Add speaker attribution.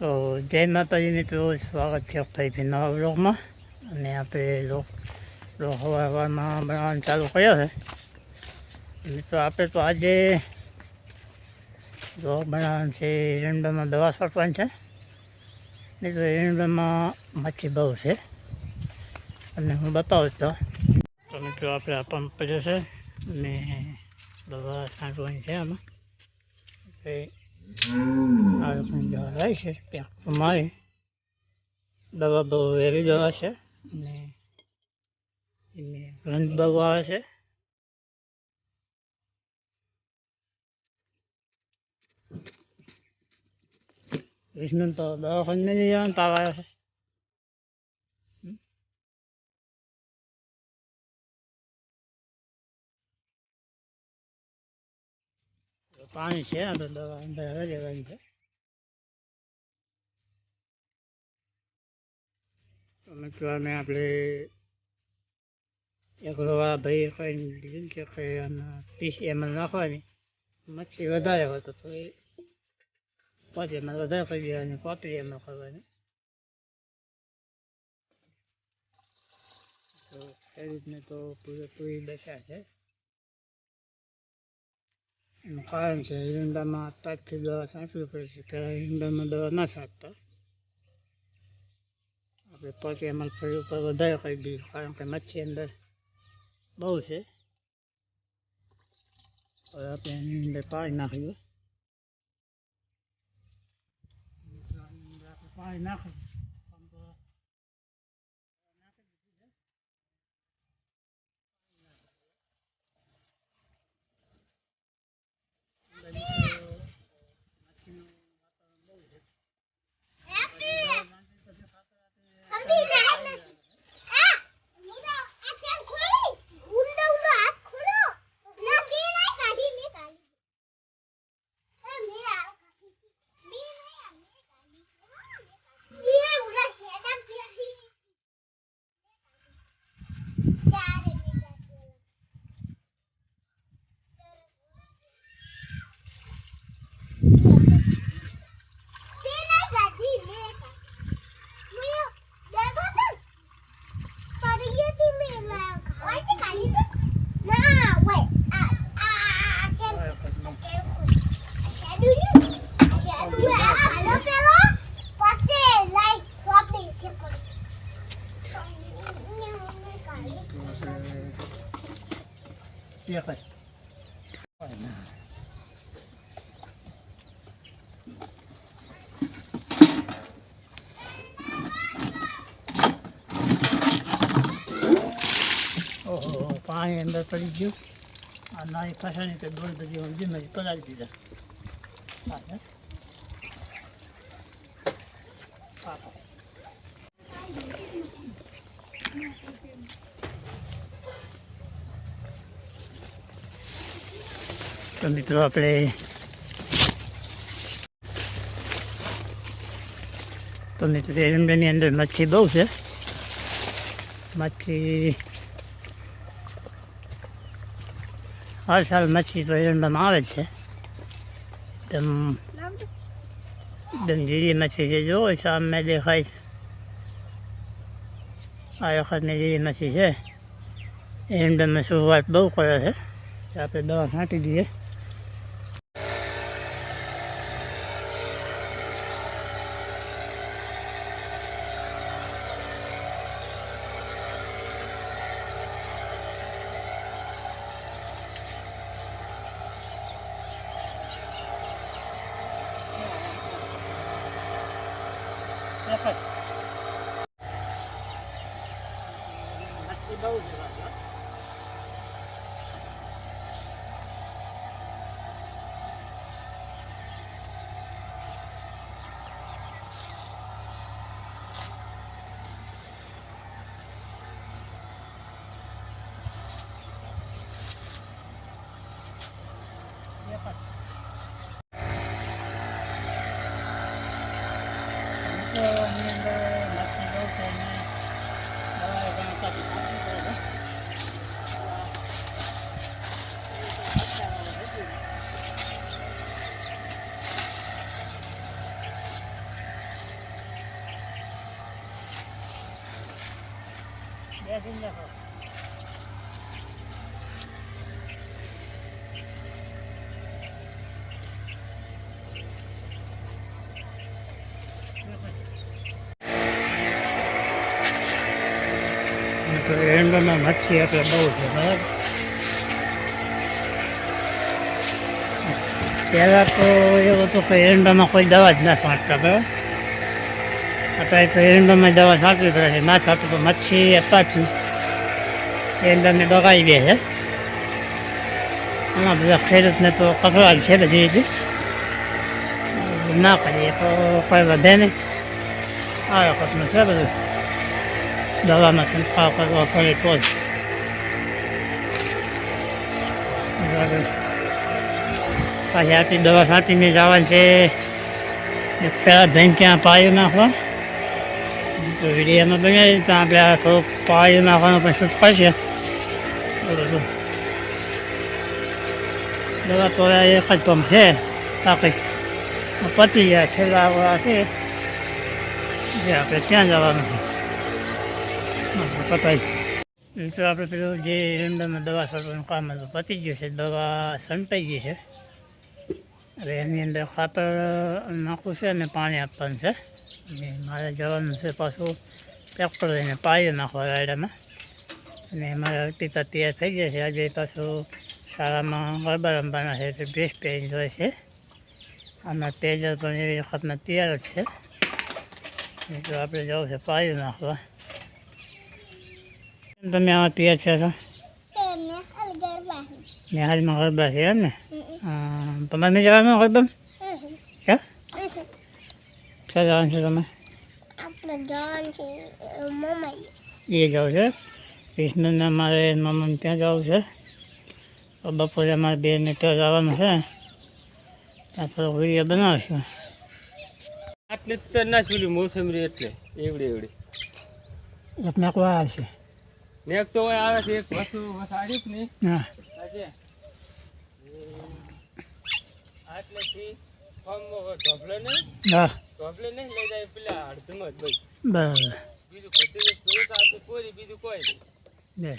Speaker 1: તો જય માતાજી મિત્રો સ્વાગત છે ફરીથી નવા બ્લોગમાં અને આપણે લોક લોક હવા હવામાં બનાવવાનું ચાલુ કર્યો છે. મિત્રો, આપણે તો આજે બ્લોગ બનાવવાનું છે, એરંડામાં દવા છાંટવાની છે. મિત્રો એરંડામાં મચ્છી બહુ છે. અને હું બતાવું તો. તો મિત્રો, આપણે આ પંપ પડ્યો છે. અને દવા છાંટવાની છે આમાં. આપણે પણ દવા લાવી છે ત્યાં. મારી દવા બહુ વેરી દવા છે અને એને રંજ બહુ આવે છે. વિષ્ણુ તો દવાખાને જવાનું તાવ આવ્યો છે. પાણી છે, આ દવા અંદર હવે લેવાની છે. મિત્રો અમે આપણે એક વાળા ભાઈ કઈ લીધું કે કઈ આમાં ત્રીસ નાખવાની. મચ્છી વધારે હોય તો થોડી પાંચ એમએલ વધારે કરી દેવાની પાંત્રીસ એમએલ કરવાની તો ખેડૂતને તો પૂરેપૂરી દશા છે. એનું કારણ છે ઈંડામાં તાજથી દવા છાંટવી પડે છે પહેલાં ઈંડામાં દવા ના છાંટતા. આપણે પાંચ એમએલ ફરી ઉપર વધારે કરી દીધું કારણ કે મચ્છી અંદર બહુ છે. હવે આપણે એની અંદર પાણી આપણે પાણી નાખ્યું પંપ નાખી દીધું છે. અંદર મિત્રો મચ્છીનું વાતાવરણ બહુ છે દવા નાખી પછી ખાતર આપણે દેખાય ઓહો પાણી અંદર પડી ગયું. આ નાની ફસાણી તો દોઢ બધી ઊંધી મેં પલાળી દીધા? હા, તો મિત્રો આપણે તો મિત્રો એરંડાની અંદર મચ્છી બહુ છે. મચ્છી હર સાલ મચ્છી તો એરંડામાં આવે જ છે. એકદમ એકદમ જીરી મચ્છી છે જો સામે દેખાય આ વખતની જીરી મચ્છી છે. એરંડામાં શરૂઆત બહુ કરે છે. આપણે દવા છાંટી દઈએ. મચ્છી બહુ દવાની અંદર નાખી દઉં છું અને દવા પણ કાપી નાખી દઉં બે જિંદા તો એરંડામાં મચ્છી એટલે બહુ છે, બરાબર? પહેલાં તો એવું હતું કે એરંડામાં કોઈ દવા જ ના છાંટતા, બરાબર? અત્યારે તો એરંડામાં દવા છાંટવી પડે છે. ના છાંટું તો મચ્છી અપાથી એરંડાને ડગાવી દે છે. એમાં બધા ખેડૂતને તો કકડાટ છે બધી રીતે. ના કરીએ તો કોઈ વધે નહીં. આ વખતનું છે બધું. દવાનો છંટકાવ કરવા પડે તો જ. પાછી આટલી દવા છાંટીને જવાનું છે ને પહેલાં જઈને ત્યાં પાયું નાખવા તો વિડીયોમાં બનાવી ત્યાં આપણે આ થોડુંક પાયું નાખવાનું પણ શું પડશે બરોબર દવા તો એક જ પંપ છે બાકી પતી ગયા છેલ્લા છે આપણે ત્યાં જવાનું છે પતાવી. આપણે પેલું જે એરંડામાં દવા છાંટવાનું કામ હતું, પતી ગયું છે, દવા સંતાઈ ગઈ છે. હવે એની અંદર ખાતર નાખવું છે અને પાણી આપવાનું છે. અને મારે જવાનું છે પાછું ટ્રેક્ટર લઈને પાયો નાખવા રાયડામાં અને મારે અર્પિતા તૈયાર થઈ જાય છે. આજે પાછું શાળામાં ગરબા રમવાના છે, એટલે બેસ્ટ પેરેન્ટ હોય છે. આના પેજર પણ એવી વખતના તૈયાર જ છે. એટલે આપણે જવું છે પાયો નાખવા. તમે આવા તૈયાર છે નિહાલમાં ગરબા છે એમ ને? તમારે નહીં જવાનું ગરબા કે ક્યાં જવાનું છે તમે?
Speaker 2: આપણે જવાનું છે મમ્મી
Speaker 1: એ જવું છે? કૃષ્ણને મારે મામાને ત્યાં જવું છે. બપોરે મારે બેને ત્યાં જવાનું છે. ત્યાં થોડોક વીડિયો બનાવશું.
Speaker 3: આટલી જ તો ના ચૂલી મોસમરી એટલે એવડી એવડી.
Speaker 1: એક નાખવા આવશે.
Speaker 3: એક તો હોય આવે છે એક વસ્તુ વસાડી જ નહીં. આજે આટલેથી ઢોબલે નહીં. ઢોબલે નહીં લઈ જાય પેલા અડધમાં જ ભાઈ
Speaker 1: બરાબર.
Speaker 3: બીજું બધું કોઈ બીજું કોઈ નહીં.